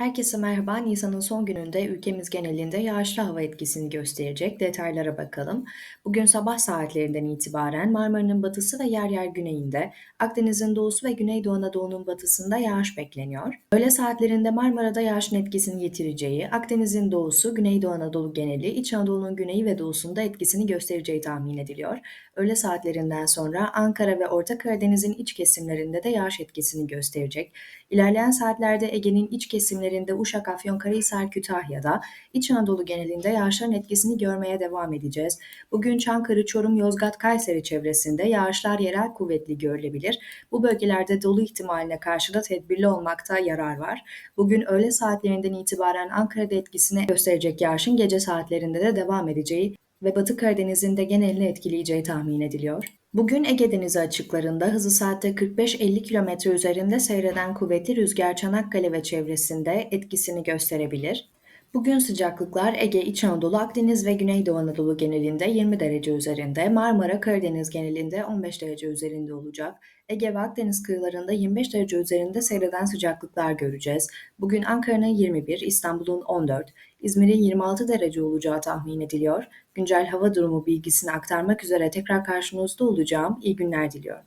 Herkese merhaba. Nisan'ın son gününde ülkemiz genelinde yağışlı hava etkisini gösterecek. Detaylara bakalım. Bugün sabah saatlerinden itibaren Marmara'nın batısı ve yer yer güneyinde, Akdeniz'in doğusu ve Güneydoğu Anadolu'nun batısında yağış bekleniyor. Öğle saatlerinde Marmara'da yağışın etkisini yitireceği, Akdeniz'in doğusu, Güneydoğu Anadolu geneli, İç Anadolu'nun güneyi ve doğusunda etkisini göstereceği tahmin ediliyor. Öğle saatlerinden sonra Ankara ve Orta Karadeniz'in iç kesimlerinde de yağış etkisini gösterecek. İlerleyen saatlerde Ege'nin iç kesimlerinde Uşak, Afyonkarahisar, Kütahya'da, İç Anadolu genelinde yağışların etkisini görmeye devam edeceğiz. Bugün Çankırı, Çorum, Yozgat, Kayseri çevresinde yağışlar yerel kuvvetli görülebilir. Bu bölgelerde dolu ihtimaline karşı da tedbirli olmakta yarar var. Bugün öğle saatlerinden itibaren Ankara'da etkisini gösterecek yağışın gece saatlerinde de devam edeceği ve Batı Karadeniz'in de genelini etkileyeceği tahmin ediliyor. Bugün Ege Denizi açıklarında hızı saatte 45-50 km üzerinde seyreden kuvvetli rüzgar Çanakkale ve çevresinde etkisini gösterebilir. Bugün sıcaklıklar Ege, İç Anadolu, Akdeniz ve Güneydoğu Anadolu genelinde 20 derece üzerinde, Marmara, Karadeniz genelinde 15 derece üzerinde olacak. Ege ve Akdeniz kıyılarında 25 derece üzerinde seyreden sıcaklıklar göreceğiz. Bugün Ankara'nın 21, İstanbul'un 14, İzmir'in 26 derece olacağı tahmin ediliyor. Güncel hava durumu bilgisini aktarmak üzere tekrar karşınızda olacağım. İyi günler diliyorum.